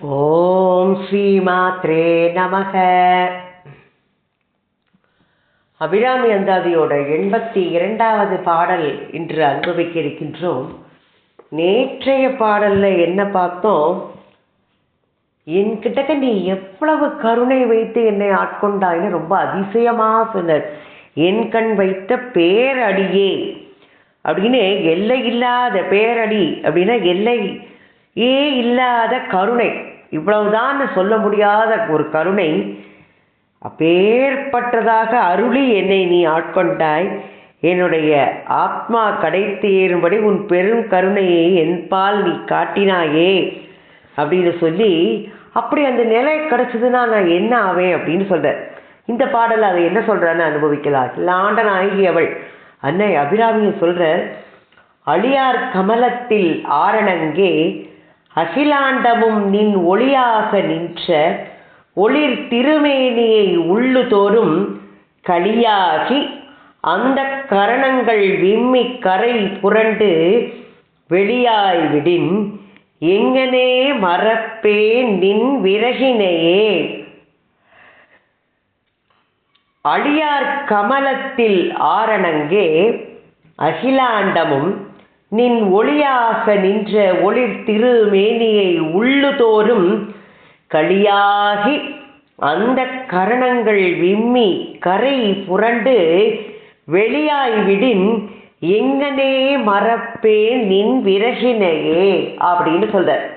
ஓம் ஸ்ரீமாத்ரே நமக. அபிராமி அந்தாதியோட எண்பத்தி இரண்டாவது பாடல் இன்று அனுபவிக்க இருக்கின்றோம் நேற்றைய பாடல்ல என்ன பார்த்தோம்? என்கிட்டக்க நீ எவ்வளவு கருணை வைத்து என்னை ஆட்கொண்டாய்னு ரொம்ப அதிசயமாக சொன்னார். என் கண் வைத்த பேரடியே. அப்படின்னு எல்லை இல்லாத பேரடி அப்படின்னா எல்லை ஈ இல்லாத கருணை. இவ்வளவுதான் சொல்ல முடியாத ஒரு கருணை. அப்பேற்பட்டதாக அருளி என்னை நீ ஆட்கொண்டாய். என்னுடைய ஆத்மா கடைத்து ஏறும்படி உன் பெரும் கருணையை என்பால் நீ காட்டினாயே அப்படின்னு சொல்லி அப்படி அந்த நிலை கிடைச்சதுன்னா நான் என்ன ஆவேன் அப்படின்னு சொல்கிறேன் இந்த பாடல் அதை என்ன சொல்றான்னு அனுபவிக்கலாம். லாண்டன் ஆகியவள் அன்னை அபிராமியை சொல்கிற அழியார் கமலத்தில் ஆரணங்கே அகிலாண்டமும் நின் ஒளியாக நின்ற ஒளிர் திருமேனியை உள்ளுதோறும் களியாகி அந்த கரணங்கள் விம்மி கரை புரண்டு வெளியாய் விடின் எங்கனே மறப்பே நின் விறகினையே? அழியார் கமலத்தில் ஆரணங்கே அகிலாண்டமும் நின் ஒளியாக நின்ற ஒளிர் திருமேனியை உள்ளுதோறும் களியாகி அந்த கரணங்கள் விம்மி கரை புரண்டு வெளியாய்விடின் எங்கனே மறப்பேன் நின் விறகினையே அப்படின்னு சொல்ற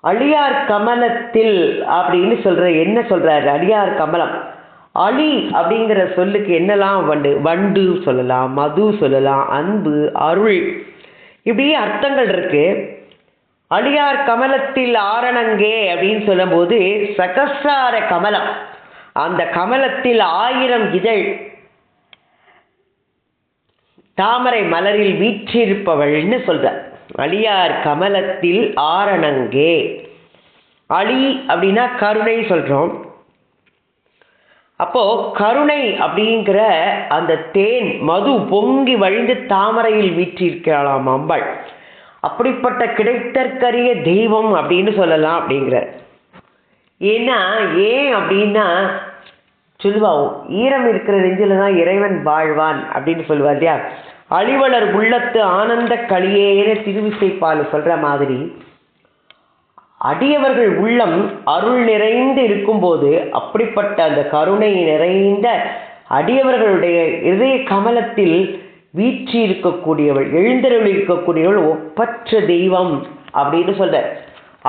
அழியார் கமலத்தில் அப்படின்னு சொல்ற என்ன சொல்றாரு? அழியார் கமலம். அழி அப்படிங்கிற சொல்லுக்கு என்னெல்லாம் வண்டு? வண்டு சொல்லலாம் மது சொல்லலாம் அன்பு அருள். இப்படி அர்த்தங்கள் இருக்கு. அழியார் கமலத்தில் ஆரணங்கே அப்படின்னு சொல்லும்போது சகசார கமலம். அந்த கமலத்தில் ஆயிரம் இதழ். தாமரை மலரில் வீற்றிருப்பவள்னு சொல்ற அழியார் கமலத்தில் ஆரணங்கே. அழி அப்படின்னா கருணை சொல்றோம். அப்போ கருணை அப்படிங்கிற அந்த தேன் மது பொங்கி வழிந்து தாமரையில் வீற்றிருக்கிறாளாம் அம்பாள். அப்படிப்பட்ட கிடைத்தற்கரிய தெய்வம் அப்படின்னு சொல்லலாம் அப்படிங்கிற ஏன்னா ஏன் அப்படின்னா சொல்லுவா ஈரம் இருக்கிற நெஞ்சில தான் இறைவன் வாழ்வான் அப்படின்னு சொல்லுவா இல்லையா? அழிவலர் உள்ளத்து ஆனந்த களியேன திருவிசைப்பால் சொல்ற மாதிரி அடியவர்கள் உள்ளம் அருள் நிறைந்து இருக்கும்போது அப்படிப்பட்ட அந்த கருணை நிறைந்த அடியவர்களுடைய இதய கமலத்தில் வீற்றி இருக்கக்கூடியவள் எழுந்தருள் இருக்கக்கூடியவள் ஒப்பற்ற தெய்வம் அப்படின்னு சொல்ற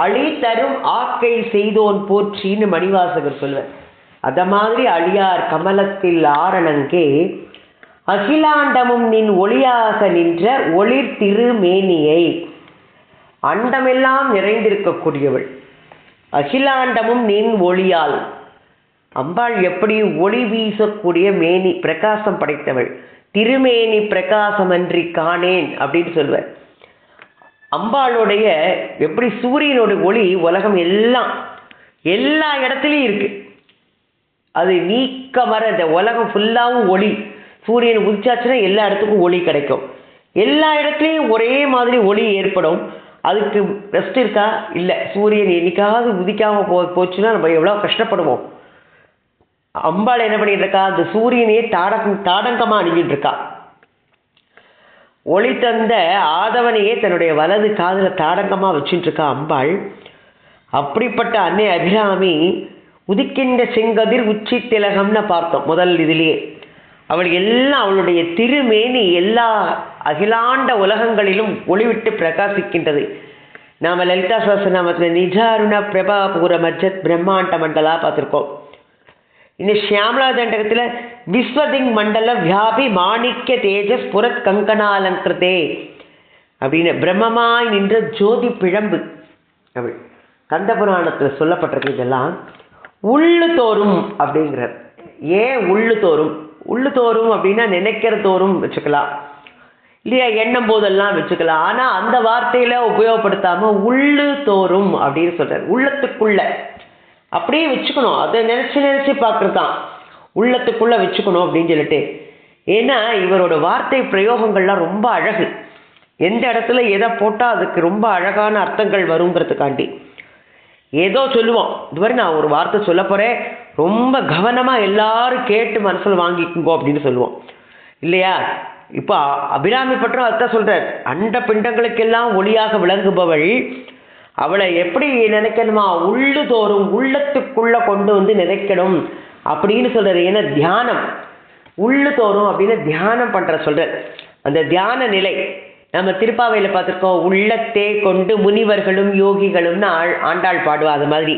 அழி தரும் ஆக்கை செய்தோன் போற்றின்னு மணிவாசகர் சொல்வர். அத மாதிரி அழியார் கமலத்தில் ஆரணங்கே அகிலாண்டமும் நின் ஒளியாக நின்ற ஒளிர் திருமேனியை. அண்டமெல்லாம் நிறைந்திருக்கக்கூடியவள். அகிலாண்டமும் நின் ஒளியால். அம்பாள் எப்படி ஒளி வீசக்கூடிய மேனி பிரகாசம் படைத்தவள். திருமேனி பிரகாசமன்றி காணேன் அப்படின்னு சொல்லுவார். அம்பாளுடைய எப்படி சூரியனோட ஒளி உலகம் எல்லாம் எல்லா இடத்துலையும் இருக்கு. அது நீக்க மர இந்த உலகம் ஃபுல்லாகவும் ஒளி. சூரியன் உதிச்சாச்சுன்னா எல்லா இடத்துக்கும் ஒளி கிடைக்கும். எல்லா இடத்துலையும் ஒரே மாதிரி ஒளி ஏற்படும். அதுக்கு ரெஸ்ட் இருக்கா? இல்லை. சூரியன் என்னைக்காவது உதிக்காம போ போச்சுன்னா நம்ம எவ்வளோ கஷ்டப்படுவோம். அம்பாள் என்ன பண்ணிட்டு இருக்கா? அந்த சூரியனையே தாடங் தாடங்கமா அணிஞ்சிட்டு இருக்கா. ஒளி தந்த ஆதவனையே தன்னுடைய வலது காதுல தாடங்கமா வச்சுட்டு இருக்கா அம்பாள். அப்படிப்பட்ட அன்னை அபிராமி உதிக்கின்ற செங்கதிர் உச்சி திலகம்னு பார்த்தோம் முதல் இதுலேயே அவள் எல்லாம் அவளுடைய திருமேனி எல்லா அகிலாண்ட உலகங்களிலும் ஒளிவிட்டு பிரகாசிக்கின்றது. நாம லலிதா சஹஸ்ரநாமத்தில் நிஜாருண பிரபா பூர மஜத் பிரம்மாண்ட மண்டலா பார்த்துருக்கோம். இந்த ஷியாமலா தண்டகத்தில் விஸ்வதிங் மண்டல வியாபி மாணிக்க தேஜஸ் புரத் கங்கனாலங்கிருதே அப்படின்னு பிரம்மமாய் நின்ற ஜோதி பிழம்பு. அப்படி கந்த புராணத்தில் சொல்லப்பட்டிருக்கு இதெல்லாம். உள்ளு தோறும் அப்படிங்கிறார். ஏன் உள்ளு தோறும்? உள்ளு தோறும் அப்படின்னா நினைக்கிற தோறும் வச்சுக்கலாம். இல்லையா எண்ணும் போதெல்லாம் வச்சுக்கலாம். ஆனால் அந்த வார்த்தையில உபயோகப்படுத்தாம உள்ளு தோறும் அப்படின்னு சொல்கிறார் உள்ளத்துக்குள்ள. அப்படியே வச்சுக்கணும். அதை நினைச்சு நினைச்சு பார்க்கறது தான் உள்ளத்துக்குள்ள வச்சுக்கணும் அப்படின்னு சொல்லிட்டு. ஏன்னா இவரோட வார்த்தை பிரயோகங்கள்லாம் ரொம்ப அழகு. எந்த இடத்துல எதை போட்டால் அதுக்கு ரொம்ப அழகான அர்த்தங்கள் வருங்கிறதுக்காண்டி. ஏதோ சொல்லுவோம். இதுவரை நான் ஒரு வார்த்தை சொல்ல போகிறேன் ரொம்ப கவனமாக எல்லாரும் கேட்டு மனசில் வாங்கிக்குங்கோ அப்படின்னு சொல்லுவோம். இல்லையா? இப்போ அபிராமி பற்றம் அதுதான் சொல்கிறார் அண்ட பிண்டங்களுக்கெல்லாம் ஒளியாக விளங்குபவள் அவளை எப்படி நினைக்கணுமா? உள்ளு தோறும் உள்ளத்துக்குள்ளே கொண்டு வந்து நினைக்கணும் அப்படின்னு சொல்கிறார் ஏன்னா தியானம் உள்ளு தோறும் அப்படின்னு தியானம் பண்ணுற சொல்கிறார் அந்த தியான நிலை நம்ம திருப்பாவையில் பார்த்துருக்கோம். உள்ளத்தே கொண்டு முனிவர்களும் யோகிகளும்னு ஆள் ஆண்டாள் பாடுவா அது மாதிரி.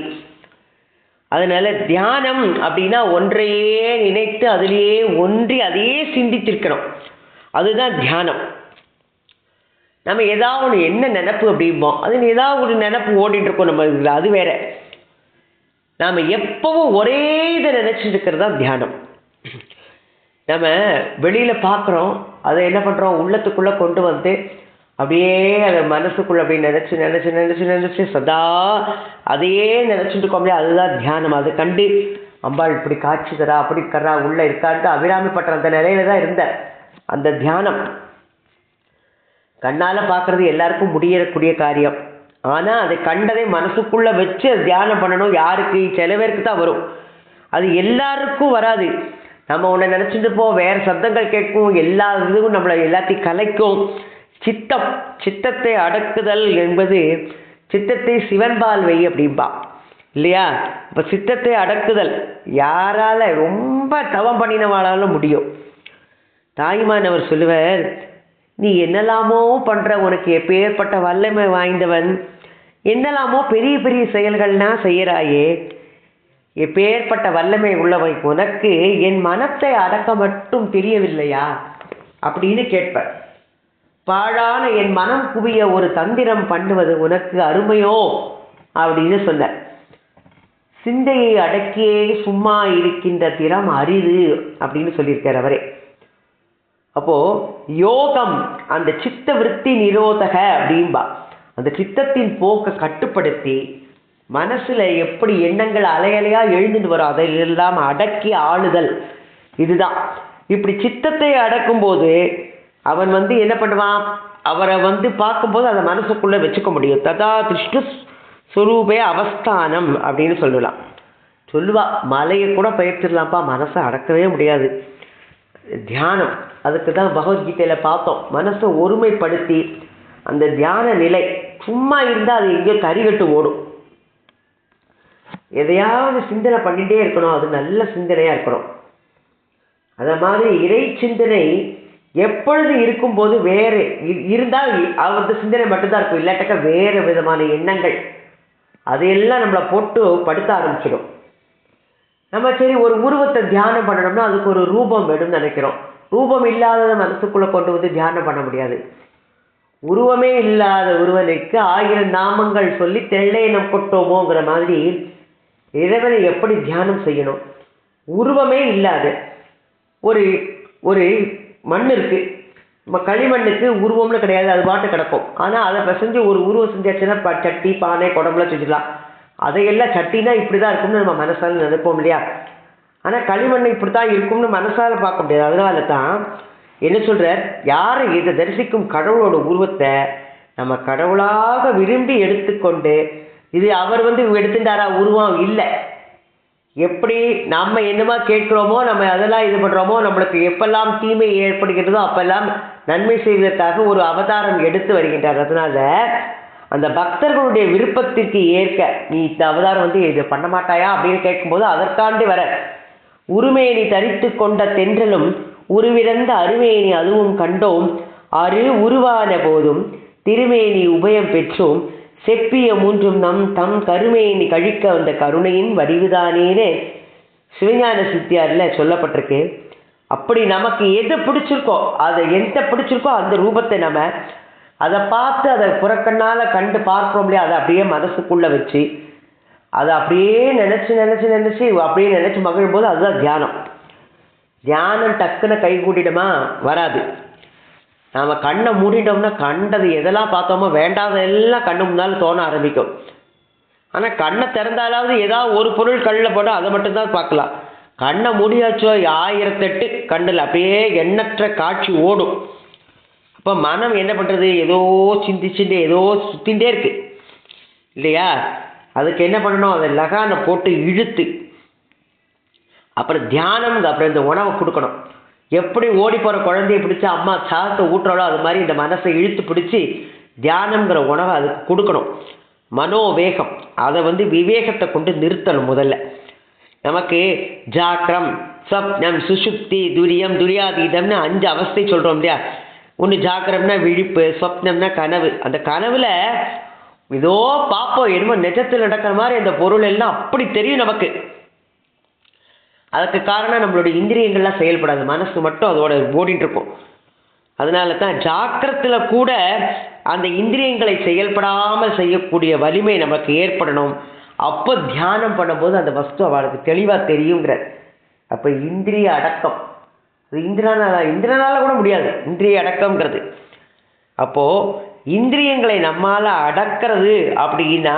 அதனால தியானம் அப்படின்னா ஒன்றையே நினைத்து அதிலேயே ஒன்றி அதையே சிந்தித்திருக்கணும். அதுதான் தியானம். நம்ம ஏதாவது ஒன்று என்ன நினப்பு அப்படிம்போம் அது ஏதாவது ஒரு நினப்பு ஓடிட்டுருக்கோம் நம்ம இதில் அது வேற. நாம் எப்பவும் ஒரே இதை நினச்சிருக்கிறது இருக்கிறது தான் தியானம். நம்ம வெளியில் பார்க்குறோம் அதை என்ன பண்ணுறோம் உள்ளத்துக்குள்ளே கொண்டு வந்து அப்படியே அதை மனசுக்குள்ளே அப்படியே நினச்சி நினச்சி நினச்சி நினச்சி சதா அதையே நினச்சிட்டு இருக்கோம் அதுதான் தியானம். அது கண்டு அம்பாள் இப்படி காட்சி தரா அப்படி தரா உள்ளே இருக்கான்ட்டு அபிராமி பற்ற அந்த நிலையில தான் இருந்தேன். அந்த தியானம். கண்ணால் பார்க்குறது எல்லாருக்கும் முடியக்கூடிய காரியம். ஆனால் அதை கண்டதை மனசுக்குள்ளே வச்சு தியானம் பண்ணணும் யாருக்கு? சில பேருக்கு தான் வரும். அது எல்லாருக்கும் வராது. நம்ம ஒன்று நினச்சிட்டு போ வேறு சப்தங்கள் கேட்கும் எல்லா இதுவும் நம்மளை எல்லாத்தையும் கலைக்கும். சித்தம் சித்தத்தை அடக்குதல் என்பது சித்தத்தை சிவன்பால் வை அப்படிம்பா. இல்லையா? இப்போ சித்தத்தை அடக்குதல் யாரால ரொம்ப தவம் பண்ணினவாளாலும் முடியும். தாய்மான் அவர் சொல்லுவார் நீ என்னெல்லாமோ பண்ணுற உனக்கு எப்பேற்பட்ட வல்லமை வாய்ந்தவன் என்னெல்லாமோ பெரிய பெரிய செயல்கள்லாம் செய்கிறாயே எப்பேற்பட்ட வல்லமை உள்ளவன் உனக்கு என் மனத்தை அடக்க மட்டும் தெரியவில்லையா? அப்படின்னு கேட்பேன் பாழான என் மனம் குவிய ஒரு தந்திரம் பண்ணுவது உனக்கு அருமையோ? அப்படின்னு சொன்ன சிந்தையை அடக்கியே சும்மா இருக்கின்ற திறம் அரிது அப்படின்னு சொல்லியிருக்கார் அவரே. அப்போ யோகம் அந்த சித்த விற்பி நிரோதக அப்படின்பா. அந்த சித்தத்தின் போக்கை கட்டுப்படுத்தி மனசுல எப்படி எண்ணங்கள் அலையலையா எழுந்துட்டு வரும் அதையெல்லாம் அடக்கி ஆளுதல். இதுதான். இப்படி சித்தத்தை அடக்கும்போது அவன் வந்து என்ன பண்ணுவான்? அவரை வந்து பார்க்கும்போது அதை மனசுக்குள்ள வச்சுக்க முடியும். ததா திருஷ்ணு சுரூபே அவஸ்தானம் அப்படின்னு சொல்லலாம். சொல்லுவா. மலையை கூட பயிர்த்திடலாம்ப்பா. மனசை அடக்கவே முடியாது. தியானம். அதுக்கு தான் பகவத்கீதையில் பார்த்தோம். மனசை ஒருமைப்படுத்தி அந்த தியான நிலை சும்மா இருந்தால் அது எங்கேயோ தறிகட்டு ஓடும். எதையாவது சிந்தனை பண்ணிகிட்டே இருக்கணும். அது நல்ல சிந்தனையாக இருக்கணும். அதை மாதிரி இறை சிந்தனை எப்பொழுது இருக்கும்போது வேறு. இருந்தால் இ- அந்த சிந்தனை மட்டும்தான் இருக்கும். இல்லாட்டக்க வேறு விதமான எண்ணங்கள். அதையெல்லாம் நம்மளை போட்டு படுத்த ஆரம்பிச்சிடும். நம்ம சரி ஒரு உருவத்தை தியானம் பண்ணணும்னா அதுக்கு ஒரு ரூபம் வேணும்னு நினைக்கிறோம். ரூபம் இல்லாததை மனசுக்குள்ளே கொண்டு வந்து தியானம் பண்ண முடியாது. உருவமே இல்லாத ஒருவனுக்கு ஆயிரம் நாமங்கள் சொல்லி தெள்ளையினம் கொட்டோமோங்கிற மாதிரி இறைவனை எப்படி தியானம் செய்யணும்? உருவமே இல்லாது ஒரு ஒரு மண் இருக்கு. நம்ம களிமண்ணுக்கு உருவம்னு கிடையாது அது பாட்டு கிடக்கும். ஆனால் அதை பிசைஞ்சு ஒரு உருவம் செஞ்சாச்சுன்னா சட்டி பானை குடம்புலாம் செஞ்சிடலாம். அதையெல்லாம் சட்டினா இப்படி தான் இருக்கும்னு நம்ம மனசால் நினைப்போம் இல்லையா? ஆனால் களிமண் இப்படி தான் இருக்கும்னு மனசால் பார்க்க முடியாது. அதனால தான் என்ன சொல்கிறார் யாரை இதை தரிசிக்கும் கடவுளோட உருவத்தை நம்ம கடவுளாக விரும்பி எடுத்துக்கொண்டு இது அவர் வந்து எடுத்துட்டாரா? உருவம் இல்லை. எப்படி நம்ம என்னமா கேட்குறோமோ நம்ம அதெல்லாம் இது பண்ணுறோமோ நம்மளுக்கு எப்பெல்லாம் தீமை ஏற்படுகிறதோ அப்பெல்லாம் நன்மை செய்வதற்காக ஒரு அவதாரம் எடுத்து வருகின்றார். அதனால அந்த பக்தர்களுடைய விருப்பத்திற்கு ஏற்க நீ இந்த அவதாரம் வந்து இது பண்ண மாட்டாயா? அப்படின்னு கேட்கும்போது அதற்காண்டி வர. உருமேனி தரித்து கொண்ட தென்றலும் உருவிறந்த அருமேனி அதுவும் கண்டோம். அரு உருவான போதும் திருமேனி உபயம் பெற்றோம். செப்பிய மூன்றும் நம் தம் கருமேனி கழிக்க வந்த கருணையின் வடிவுதானேன்னு சிவஞான சித்தியாரில் சொல்லப்பட்டிருக்கு. அப்படி நமக்கு எது பிடிச்சிருக்கோ அதை எந்த பிடிச்சிருக்கோ அந்த ரூபத்தை நம்ம அதை பார்த்து அதை புறக்கண்ணால் கண்டு பார்க்குறோம் இல்லையா? அதை அப்படியே மனசுக்குள்ளே வச்சு அதை அப்படியே நினச்சி நினச்சி நினச்சி அப்படியே நினச்சி மகிழும்போது அதுதான் தியானம். தியானம் டக்குன்னு கை கூட்டிடுமா? வராது. நாம் கண்ணை மூடிட்டோம்னா கண்டது எதெல்லாம் பார்த்தோமோ வேண்டாதெல்லாம் கண்ணு முன்னால் தோண ஆரம்பிக்கும். ஆனால் கண்ணை திறந்தாலாவது ஏதாவது ஒரு பொருள் கண்ணில் போட்டால் அதை மட்டும்தான் பார்க்கலாம். கண்ணை மூடியாச்சோ? ஆயிரத்தெட்டு கண்ணில் அப்படியே எண்ணற்ற காட்சி ஓடும். இப்போ மனம் என்ன பண்ணுறது ஏதோ சிந்திச்சுட்டு ஏதோ சுத்தின்டே இருக்கு. இல்லையா? அதுக்கு என்ன பண்ணணும்? அதை லகானை போட்டு இழுத்து அப்புறம் தியானம் அப்புறம் இந்த உணவை கொடுக்கணும். எப்படி ஓடி போகிற குழந்தைய பிடிச்சி அம்மா சாதத்தை ஊட்டுறாலோ அது மாதிரி இந்த மனசை இழுத்து பிடிச்சி தியானம்ங்கிற உணவை அதுக்கு கொடுக்கணும். மனோவேகம். அதை வந்து விவேகத்தை கொண்டு நிறுத்தணும் முதல்ல. நமக்கு ஜாக்கிரம் சப்னம் சுஷுப்தி துரியம் துரியாதீதம்னு அஞ்சு அவஸ்தை சொல்கிறோம் இல்லையா? ஒன்று ஜாக்கிரம்னா விழிப்பு சொப்னம்னா கனவு. அந்த கனவுல ஏதோ பார்ப்போம் என்னமோ நிஜத்தில் நடக்கிற மாதிரி அந்த பொருள் எல்லாம் அப்படி தெரியும் நமக்கு. அதுக்கு காரணம் நம்மளுடைய இந்திரியங்கள்லாம் செயல்படாது. மனசு மட்டும் அதோட ஓடிட்டு இருக்கும் அதனால தான் ஜாக்கிரத்தில் கூட அந்த இந்திரியங்களை செயல்படாமல் செய்யக்கூடிய வலிமை நமக்கு ஏற்படணும். அப்போ தியானம் பண்ணும்போது அந்த வஸ்து அவளுக்கு தெளிவாக தெரியுங்கிற. அப்போ இந்திரிய அடக்கம். அது இந்திரனால இந்திரனால கூட முடியாது. இந்திரிய அடக்கம்ங்கிறது. அப்போது இந்திரியங்களை நம்மால் அடக்கிறது அப்படின்னா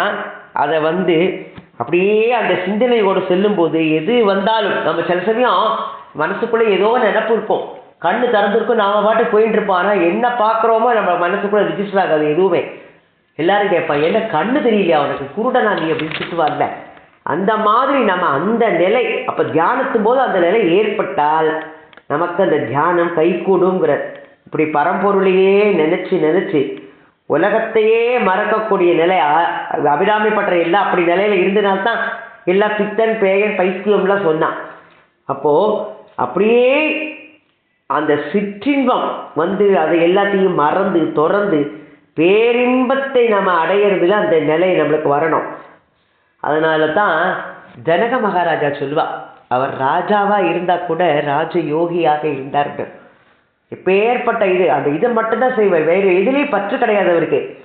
அதை வந்து அப்படியே அந்த சிந்தனையோடு செல்லும்போது எது வந்தாலும் நம்ம சில சமயம் மனசுக்குள்ளே ஏதோ நினப்பு இருக்கும். கண்ணு திறந்துருக்கும் நாம் பாட்டு போயிட்டு இருப்போம். ஆனால் என்ன பார்க்குறோமோ நம்ம மனசுக்குள்ளே ரிஜிஸ்டர் ஆகாது எதுவுமே. எல்லாரும் கேட்பான் என்ன கண்ணு தெரியலையா அவனுக்கு குருடனா நீ? அப்படின்னு திட்டுவார்ல அந்த மாதிரி நம்ம அந்த நிலை அப்போ தியானத்தும் போது அந்த நிலை ஏற்பட்டால் நமக்கு அந்த தியானம் கைகூடுங்கிற இப்படி பரம்பொருளையே நினச்சி நினச்சி உலகத்தையே மறக்கக்கூடிய நிலை அ- அபிராமி பற்ற எல்லாம் அப்படி நிலையில இருந்தனால்தான் எல்லா பித்தன் பேயன் பைத்தியம்லாம் சொன்னான். அப்போது அப்படியே அந்த சிற்றின்பம் வந்து அதை எல்லாத்தையும் மறந்து துறந்து பேரின்பத்தை நம்ம அடையிறதுல அந்த நிலை நம்மளுக்கு வரணும். அதனால தான் ஜனக மகாராஜா சொல்லுவாள் அவர் ராஜாவாக இருந்தால் கூட ராஜ யோகியாக இருந்தார்கள். இப்பேற்பட்ட இது அந்த இதை மட்டும்தான் செய்வார். வேறு எதுலேயும் பற்று கிடையாது அவருக்கு.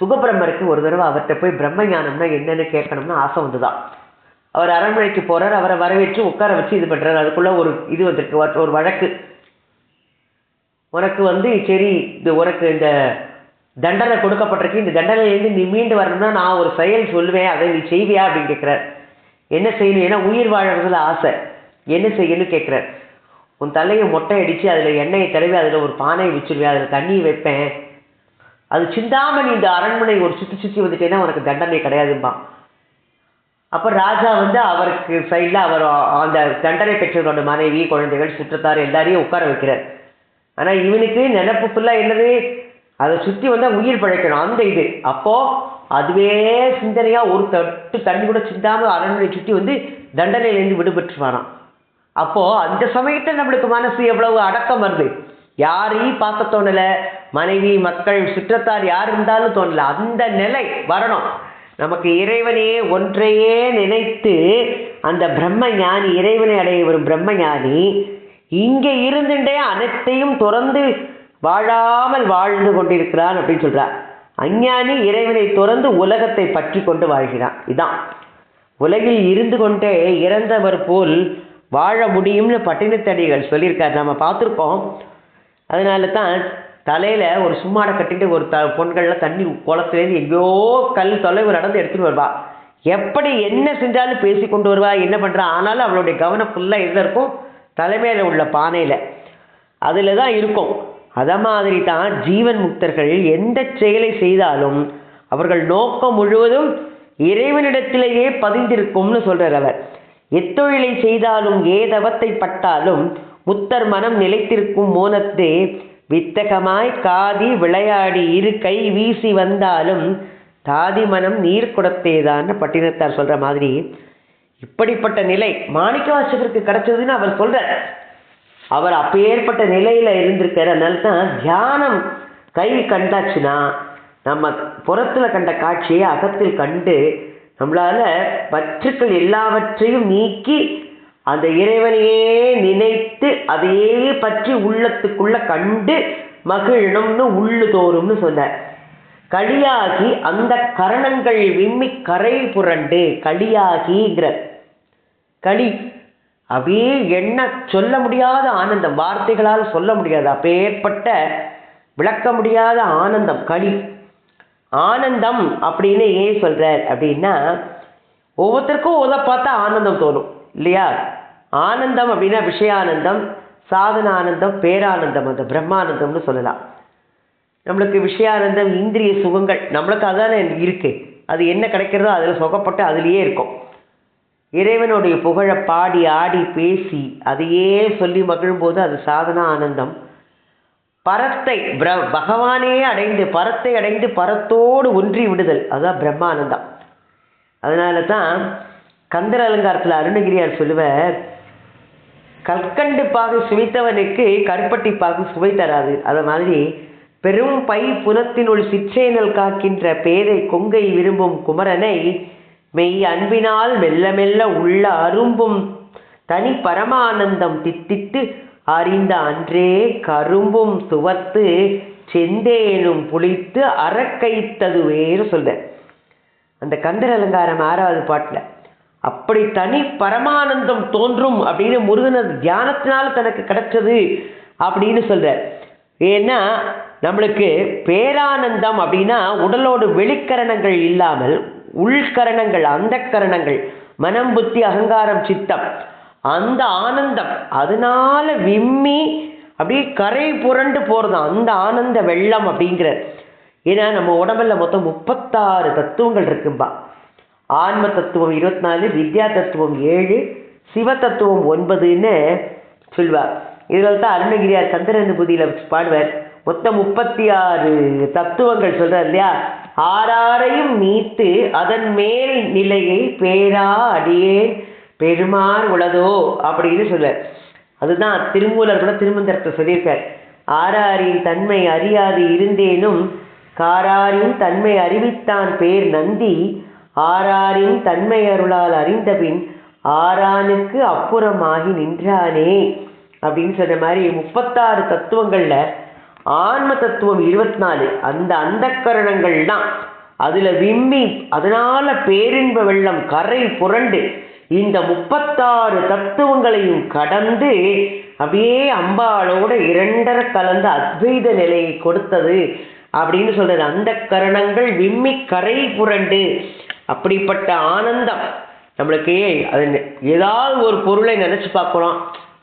சுகபிரம்மருக்கு ஒரு தடவை அவர்கிட்ட போய் பிரம்ம ஞானம்னா என்னென்னு கேட்கணும்னு ஆசை வந்துதான் அவர் அரண்மனைக்கு போகிறார் அவரை வரவேற்று உட்கார வச்சு இது பண்ணுறாரு அதுக்குள்ளே ஒரு இது வந்திருக்கு ஒரு- ஒரு வழக்கு. உனக்கு வந்து சரி இது உனக்கு இந்த தண்டனை கொடுக்கப்பட்டிருக்கு. இந்த தண்டனையிலேருந்து நீ மீண்டு வரணும்னா நான் ஒரு செயல் சொல்லுவேன் அதை நீ செய்வியா அப்படின்னு கேட்குறார். என்ன செய்யணும்? ஏன்னா உயிர் வாழறதுல ஆசை. என்ன செய்யணும்னு கேட்குறார். உன் தலையை மொட்டை அடித்து அதில் எண்ணெயை தடவி அதில் ஒரு பானையை வச்சிருவேன். அதில் தண்ணி வைப்பேன். அது சிந்தாமணி இந்த அரண்மனை ஒரு சுற்றி சுற்றி வந்துட்டேன்னா உனக்கு தண்டனை கிடையாதும்பா அப்போ ராஜா வந்து அவருக்கு சைடில் அவர் அந்த தண்டனை பெற்றவரோட மனைவி குழந்தைகள் சுற்றத்தார் எல்லாரையும் உட்கார வைக்கிறார். ஆனால் இவனுக்கு நினப்பு ஃபுல்லாக என்னது? அதை சுற்றி வந்தால் உயிர் பழைக்கணும். அந்த இது. அப்போது அதுவே சிந்தனையாக ஒரு தட்டு தண்ணி கூட சிந்தாமல் அரண்மனை சுற்றி வந்து தண்டனையிலேருந்து விடுபட்டுருவானாம் அப்போது அந்த சமயத்தில் நம்மளுக்கு மனசு எவ்வளவு அடக்கம் வருது? யாரையும் பார்க்க தோணலை. மனைவி மக்கள் சுற்றத்தார் யார் இருந்தாலும் தோணலை. அந்த நிலை வரணும். நமக்கு இறைவனே ஒன்றையே நினைத்து அந்த பிரம்ம ஞானி இறைவனை அடைய வரும் பிரம்ம ஞானி இங்கே இருந்துட்டே அனைத்தையும் துறந்து வாழாமல் வாழ்ந்து கொண்டிருக்கிறான் அப்படின்னு சொல்கிறார் அஞ்ஞானி இறைவனை துறந்து உலகத்தை பற்றி கொண்டு வாழ்கிறான். இதான். உலகில் இருந்து கொண்டே இறந்தவர் போல் வாழ முடியும்னு பட்டினத்தடிகள் சொல்லியிருக்காரு. நம்ம பார்த்துருக்கோம். அதனால தான் தலையில் ஒரு சும்மாடை கட்டிட்டு ஒரு த பொண்கள்லாம் தண்ணி குளத்துலேருந்து எங்கேயோ கல் தொலைவு நடந்து எடுத்துகிட்டு வருவா. எப்படி என்ன செஞ்சாலும் பேசி கொண்டு வருவா என்ன பண்ணுறா ஆனாலும் அவளுடைய கவனம் ஃபுல்லாக எதில் இருக்கும்? தலைமையில் உள்ள பானையில். அதில் தான் இருக்கும். அதை மாதிரி தான் ஜீவன் முக்தர்கள் எந்த செயலை செய்தாலும் அவர்கள் நோக்கம் முழுவதும் இறைவனிடத்திலேயே பதிந்திருக்கும்னு சொல்கிறார் அவர். எத்தொழிலை செய்தாலும் ஏதவத்தை பட்டாலும் முத்தர் மனம் நிலைத்திருக்கும் மோனத்தே வித்தகமாய் காதி விளையாடி இரு கை வீசி வந்தாலும் தாதி மனம் நீர் குடத்தேதான்னு பட்டினத்தார் சொல்கிற மாதிரி இப்படிப்பட்ட நிலை மாணிக்க வாசகருக்கு கிடைச்சதுன்னு அவர் சொல்கிறார் அவர் அப்பேற்பட்ட நிலையில் இருந்திருக்காரு. அதனால தான் தியானம் கை கண்டாச்சுன்னா நம்ம புறத்தில் கண்ட காட்சியை அகத்தில் கண்டு நம்மளால் பற்றுக்கள் எல்லாவற்றையும் நீக்கி அந்த இறைவனையே நினைத்து அதையே பற்றி உள்ளத்துக்குள்ள கண்டு மகிழணும்னு உள்ளு தோறும்னு சொன்னார். களியாகி அந்த கரணங்கள் விம்மி கரை புரண்டு களியாகிங்கிற களி அப்படியே என்ன சொல்ல முடியாத ஆனந்தம் வார்த்தைகளால் சொல்ல முடியாது. அப்பேற்பட்ட விளக்க முடியாத ஆனந்தம் களி ஆனந்தம் அப்படின்னு ஏன் சொல்கிறார் அப்படின்னா ஒவ்வொருத்தருக்கும் உதை பார்த்தா ஆனந்தம் தோணும் இல்லையா? ஆனந்தம் அப்படின்னா விஷயானந்தம் சாதன ஆனந்தம் பேரானந்தம் அந்த பிரம்மானந்தம்னு சொல்லலாம். நம்மளுக்கு விஷயானந்தம் இந்திரிய சுகங்கள் நம்மளுக்கு அதான இருக்குது அது என்ன கிடைக்கிறதோ அதில் சுகப்பட்டு அதுலேயே இருக்கும். இறைவனுடைய புகழை பாடி ஆடி பேசி அதையே சொல்லி மகிழும்போது அது சாதனா ஆனந்தம். பரத்தை பிர பகவானே அடைந்து பரத்தை அடைந்து பரத்தோடு ஒன்றி விடுதல். அதுதான் பிரம்மானந்தம். அதனால தான் கந்தர் அலங்காரத்தில் அருணகிரியார் சொல்லுவார் கற்கண்டு பாகு சுவைத்தவனுக்கு கருப்பட்டி பாகு சுவை தராது. அது மாதிரி பெரும் பை புனத்தினுள் சிற்றேனல் காக்கின்ற பேதை கொங்கை விரும்பும் குமரனை மெய் அன்பினால் மெல்ல மெல்ல உள்ள அரும்பும் தனி பரமானந்தம் தித்தித்து அறிந்த அன்றே கரும்பும் சுவத்து செந்தேனும் புளித்து அறக்கைத்ததுவேன்னு சொல்ற அந்த கந்தர் அலங்காரம் ஆறாவது பாட்டில் அப்படி தனி பரமானந்தம் தோன்றும் அப்படின்னு முருகனது தியானத்தினால தனக்கு கிடைச்சது அப்படின்னு சொல்ற ஏன்னா நம்மளுக்கு பேரானந்தம் அப்படின்னா உடலோடு வெளிக்கரணங்கள் இல்லாமல் உள்கரணங்கள் அந்த கரணங்கள் மனம் புத்தி அகங்காரம் சித்தம். அந்த ஆனந்தம் அதனால விம்மி அப்படியே கரை புரண்டு போகிறது அந்த ஆனந்த வெள்ளம் அப்படிங்கிற ஏன்னா நம்ம உடம்புல மொத்தம் முப்பத்தாறு தத்துவங்கள் இருக்கும்பா. ஆன்ம தத்துவம் இருபத்தி நாலு வித்யா தத்துவம் ஏழு சிவ தத்துவம் ஒன்பதுன்னு சொல்வார் இதில் தான் அருணகிரியார் சந்திரனுபூதியில் பாடுவார். மொத்தம் முப்பத்தி ஆறு தத்துவங்கள் சொல்கிறார் இல்லையா? ஆறாரையும் நீத்து அதன் மேல் நிலையை பேரா அடியே பெருமார் உளதோ? அப்படின்னு சொல்ல. அதுதான் திருமூலர் கூட திருமந்திரத்தை சொல்லியிருக்கார். ஆறாரின் தன்மை அறியாது இருந்தேனும் காராரின் தன்மை அறிவித்தான் பேர் நந்தி. ஆறாரின் தன்மை அருளால் அறிந்தபின் ஆரானுக்கு அப்புறமாகி நின்றானே அப்படின்னு சொன்ன மாதிரி முப்பத்தாறு தத்துவங்களில் ஆன்ம தத்துவம் இருபத்தி நாலு அந்த அந்த கரணங்கள் தான் அதில் விம்மி அதனால பேரின்ப வெள்ளம் கரை புரண்டு இந்த முப்பத்தாறு தத்துவங்களையும் கடந்து அப்படியே அம்பாளோட இரண்டரை கலந்த அத்வைத நிலையை கொடுத்தது அப்படின்னு சொல்றது. அந்த கரணங்கள் விம்மி கரை புரண்டு அப்படிப்பட்ட ஆனந்தம். நம்மளுக்கு அது ஏதாவது ஒரு பொருளை நினைச்சு பார்க்குறோம்.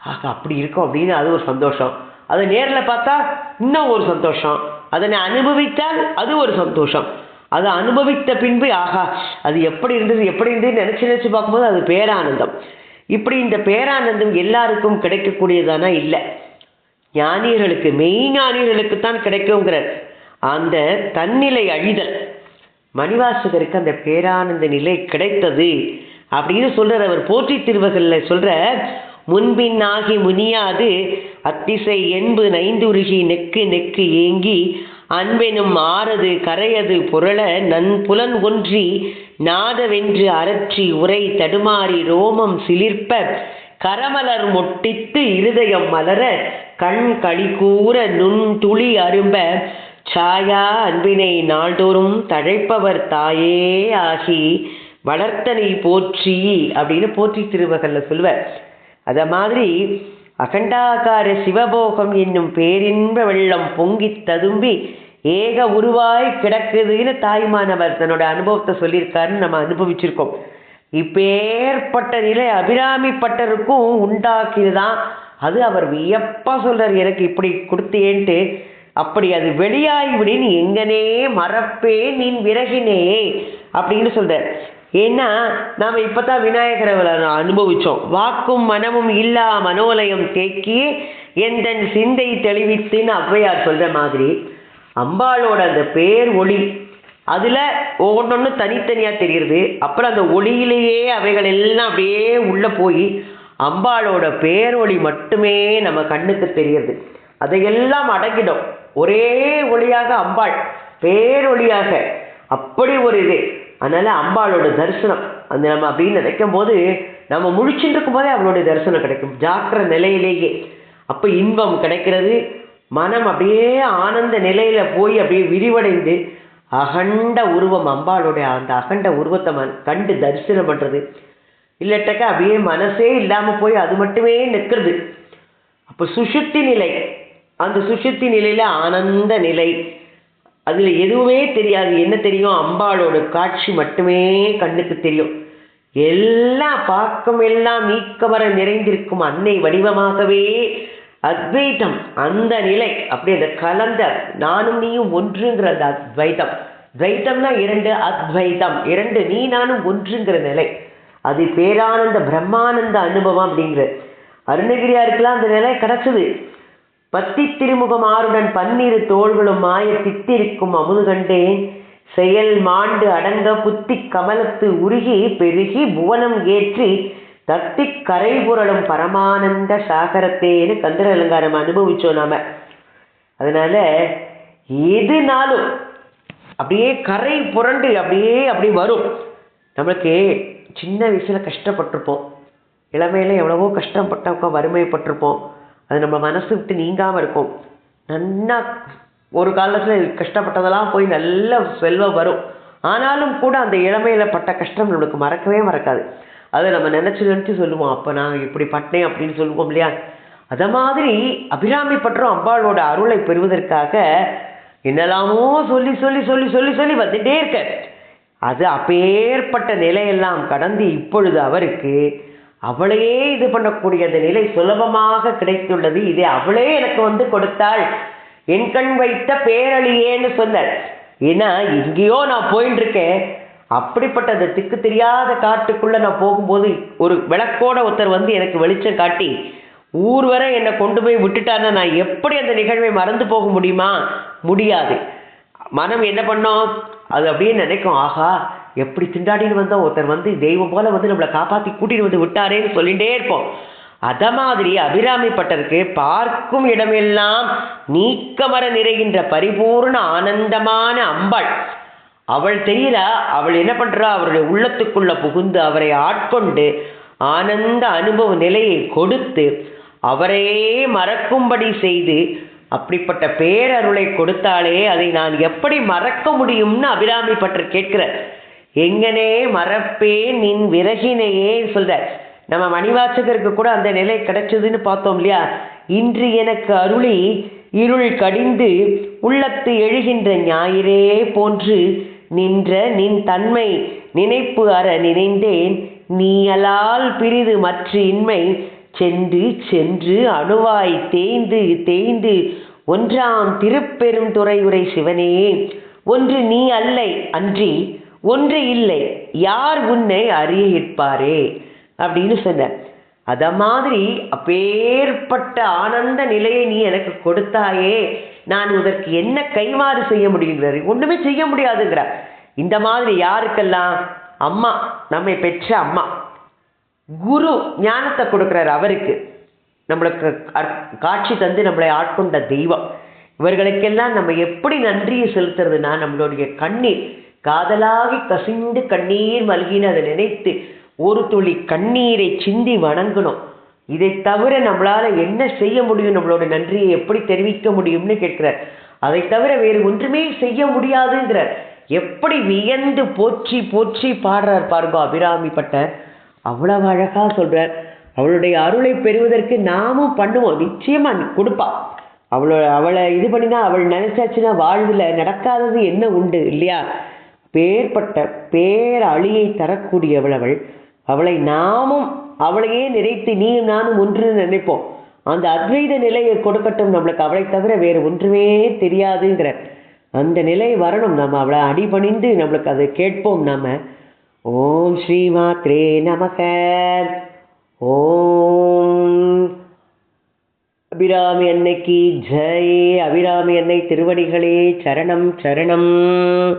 ஆக அப்படி இருக்கும் அப்படின்னு அது ஒரு சந்தோஷம். அதை நேரில் பார்த்தா இன்னும் ஒரு சந்தோஷம். அதனை அனுபவித்தால் அது ஒரு சந்தோஷம். அதை அனுபவித்த பின்பு ஆகா அது எப்படி இருந்தது எப்படி இருந்தது நினச்சி நினச்சி பார்க்கும்போது அது பேரானந்தம். இப்படி இந்த பேரானந்தம் எல்லாருக்கும் கிடைக்கக்கூடியதானா? இல்லை. ஞானியர்களுக்கு மெய் ஞானியர்களுக்கு தான் கிடைக்குங்கிறார் அந்த தன்னிலை அழிதல் மணிவாசகருக்கு அந்த பேரானந்த நிலை கிடைத்தது அப்படின்னு சொல்கிறார் அவர். போற்றி திருவகளில் சொல்கிற முன்பின்னாகி முனியாது அத்திசை என்பு நைந்துருகி நெக்கு நெக்கு ஏங்கி அன்பெனும் ஆறது கரையது புரள நன் புலன் ஒன்றி நாதவென்று அரற்றி உரை தடுமாறி ரோமம் சிலிர்ப்ப கரமலர் மொட்டித்து இருதயம் மலர கண் கழிகூற நுண் துளி அரும்ப சாயா அன்பினை நாள்தோறும் தழைப்பவர் தாயே ஆகி வளர்த்தனை போற்றி அப்படின்னு போற்றி திருவகல்ல சொல்லுவார் அதை மாதிரி அகண்டாகார சிவபோகம் என்னும் பேரின்ப வெள்ளம் பொங்கி ததும்பி ஏக உருவாய் கிடக்குதுன்னு தாய்மானவர் தன்னோட அனுபவத்தை சொல்லியிருக்காருன்னு நம்ம அனுபவிச்சிருக்கோம். இப்பேற்பட்ட நிலை அபிராமிப்பட்டருக்கும் உண்டாக்கியதுதான். அது அவர் வியப்பாக சொல்கிறார் எனக்கு இப்படி கொடுத்தேன்ட்டு. அப்படி அது வெளியாகிவிடின் எங்கனே மறப்பே நீன் விறகினே அப்படின்னு சொல்கிறார் ஏன்னா நாம் இப்போ தான் விநாயகரை அனுபவித்தோம் வாக்கும் மனமும் இல்லா மனோலயம் தேக்கி எந்தன் சிந்தை தெளிவித்துன்னு ஔவையார் சொல்கிற மாதிரி அம்பாளோட அந்த பேர் ஒளி. அதில் ஒவ்வொன்றொன்று தனித்தனியாக தெரிகிறது அப்புறம் அந்த ஒளியிலேயே அவைகள் எல்லாம் அப்படியே உள்ளே போய் அம்பாளோட பேரொளி மட்டுமே நம்ம கண்ணுக்கு தெரியுது அதையெல்லாம் அடங்கிடும் ஒரே ஒளியாக அம்பாள் பேரொளியாக அப்படி ஒரு இது. அதனால அம்பாளோட தரிசனம். அந்த நம்ம அப்படின்னு நினைக்கும் போது நம்ம முழிச்சுட்டு இருக்கும் போதே அவளுடைய தரிசனம் கிடைக்கும். ஜாக்கிர நிலையிலேயே. அப்போ இன்பம் கிடைக்கிறது. மனம் அப்படியே ஆனந்த நிலையில் போய் அப்படியே விரிவடைந்து அகண்ட உருவம் அம்பாளுடைய அந்த அகண்ட உருவத்தை மன் கண்டு தரிசனம் பண்ணுறது இல்லட்டக்கா அப்படியே மனசே இல்லாமல் போய் அது மட்டுமே நிற்கிறது. அப்போ சுஷுப்தி நிலை. அந்த சுஷுப்தி நிலையில் ஆனந்த நிலை. அதுல எதுவுமே தெரியாது. என்ன தெரியும்? அம்பாளோட காட்சி மட்டுமே கண்ணுக்கு தெரியும். எல்லாம் பாக்கம் எல்லாம் நீக்கமர நிறைந்திருக்கும் அன்னை வடிவமாகவே அத்வைதம். அந்த நிலை அப்படி அந்த கலந்த நானும் நீயும் ஒன்றுங்கிற அந்த அத்வைதம். துவைத்தம்னா இரண்டு அத்வைதம். இரண்டு நீ நானும் ஒன்றுங்கிற நிலை. அது பேரானந்த பிரம்மானந்த அனுபவம் அப்படிங்கிற அருணகிரியாருக்கெல்லாம் அந்த நிலை கிடைச்சது. பத்தி திருமுகமாருடன் பன்னிரு தோள்களும் மாய தித்திருக்கும் அமுது கண்டேன். செயல் மாண்டு அடங்க புத்தி கமலத்து உருகி பெருகி புவனம் ஏற்றி தத்தி கரை புரளும் பரமானந்த சாகரத்தேன்னு கந்தர் அலங்காரம் அனுபவிச்சோம் நாம. அதனால எதுனாலும் அப்படியே கரை புரண்டு அப்படியே அப்படி வரும். நம்மளுக்கு சின்ன வயசில் கஷ்டப்பட்டிருப்போம். இளமையில எவ்வளவோ கஷ்டப்பட்டவங்க வறுமைப்பட்டிருப்போம். அது நம்ம மனசு விட்டு நீங்காமல் இருக்கும். நன்னா ஒரு காலத்தில் கஷ்டப்பட்டதெல்லாம் போய் நல்ல செல்வம் வரும். ஆனாலும் கூட அந்த இளமையில் பட்ட கஷ்டம் நம்மளுக்கு மறக்கவே மறக்காது. அதை நம்ம நினச்சி நினச்சி சொல்லுவோம். அப்போ நான் இப்படி பட்டேன் அப்படின்னு சொல்லுவோம் இல்லையா? அதை மாதிரி அபிராமி பற்றும் அம்பாளோட அருளை பெறுவதற்காக என்னெல்லாமோ சொல்லி சொல்லி சொல்லி சொல்லி சொல்லி வந்துட்டே இருக்க. அது அப்பேற்பட்ட நிலையெல்லாம் கடந்து இப்பொழுது அவருக்கு அவளையே இது பண்ணக்கூடிய அந்த நிலை சுலபமாக கிடைத்துள்ளது. இதை அவளே எனக்கு வந்து கொடுத்தாள். என் கண் வைத்த பேரழியேன்னு சொன்னார். ஏன்னா எங்கேயோ நான் போயின்னு இருக்கேன் அப்படிப்பட்ட அந்த திக்கு தெரியாத காட்டுக்குள்ள நான் போகும்போது ஒரு விளக்கோட ஒருத்தர் வந்து எனக்கு வெளிச்சம் காட்டி ஊர் வரை என்னை கொண்டு போய் விட்டுட்டான்னா நான் எப்படி அந்த நிகழ்வை மறந்து போக முடியுமா? முடியாது. மனம் என்ன பண்ணோம்? அது அப்படியே நினைக்கும். ஆஹா எப்படி திண்டாடின்னு வந்தோம் ஒருத்தர் வந்து தெய்வம் போல வந்து நம்மளை காப்பாற்றி கூட்டிகிட்டு வந்து விட்டாரேன்னு சொல்லிகிட்டே இருப்போம். அத மாதிரி அபிராமி பட்டருக்கு பார்க்கும் இடமெல்லாம் நீக்கமர நிறைகின்ற பரிபூர்ண ஆனந்தமான அம்பாள். அவள் தெரியல அவள் என்ன பண்ணுறா அவருடைய உள்ளத்துக்குள்ள புகுந்து அவரை ஆட்கொண்டு ஆனந்த அனுபவ நிலையை கொடுத்து அவரையே மறக்கும்படி செய்து அப்படிப்பட்ட பேரருளை கொடுத்தாலே அதை நான் எப்படி மறக்க முடியும்னு அபிராமி பற்ற கேட்கிற எங்கனே மறப்பேன் நின் விறகினையே சொல்ற நம்ம மணிவாசகருக்கு கூட அந்த நிலை கிடைச்சதுன்னு பார்த்தோம் இல்லையா? இன்று எனக்கு அருளி இருள் கடிந்து உள்ளத்து எழுகின்ற ஞாயிறே போன்று நின்ற நின் தன்மை நினைப்பு அற நினைந்தேன். நீயலால் பிரிது மற்ற இன்மை சென்று சென்று அணுவாய் தேய்ந்து தேய்ந்து ஒன்றாம் திருப்பெரும் துறையுரை சிவனே. ஒன்று நீ அல்லை அன்றி ஒன்று இல்லை. யார் உன்னை அறிய இட்பாரே அப்படின்னு சொன்னேன் அத மாதிரி அப்பேற்பட்ட ஆனந்த நிலையை நீ எனக்கு கொடுத்தாயே நான் இதற்கு என்ன கைமாறு செய்ய முடியுங்கிறாரு ஒண்ணுமே செய்ய முடியாதுங்கிறார் இந்த மாதிரி யாருக்கெல்லாம்? அம்மா நம்மை பெற்ற அம்மா. குரு ஞானத்தை கொடுக்குறாரு அவருக்கு. நம்மளுக்கு காட்சி தந்து நம்மளை ஆட்கொண்ட தெய்வம். இவர்களுக்கெல்லாம் நம்ம எப்படி நன்றியை செலுத்துறதுன்னா நம்மளுடைய கண்ணீர். காதலாகி கசிந்து கண்ணீர் மல்கின்னு அதை நினைத்து ஒரு துளி கண்ணீரை சிந்தி வணங்கணும். இதை தவிர நம்மளால என்ன செய்ய முடியும்? நம்மளோட நன்றியை எப்படி தெரிவிக்க முடியும்னு கேட்கிறார். அதை தவிர வேறு ஒன்றுமே செய்ய முடியாதுங்கிறார். எப்படி வியந்து போற்றி போற்றி பாடுறார் பாருங்க அபிராமி பட்டர். அவ்வளவு அழகா சொல்கிறார் அவளுடைய அருளை பெறுவதற்கு நாமும் பண்ணுவோம். நிச்சயமா கொடுப்பா. அவளோட அவளை இது பண்ணினா அவள் நினைச்சாச்சுன்னா வாழ்வில் நடக்காதது என்ன உண்டு இல்லையா? பேர்பட்ட பேரழியை தரக்கூடியவள் அவள் அவளை நாமும் அவளையே நினைத்து நீ நானும் ஒன்றுன்னு நினைப்போம். அந்த அத்வைத நிலையை கொடுக்கட்டும் நம்மளுக்கு. அவளை தவிர வேறு ஒன்றுமே தெரியாதுங்கிற அந்த நிலை வரணும். நம்ம அவளை அடிபணிந்து நம்மளுக்கு அதை கேட்போம் நாம. ஓம் ஸ்ரீமாத்ரே நமக. ஓம். அபிராமி அன்னைக்கு ஜெய். அபிராமி அன்னை திருவடிகளே சரணம் சரணம்.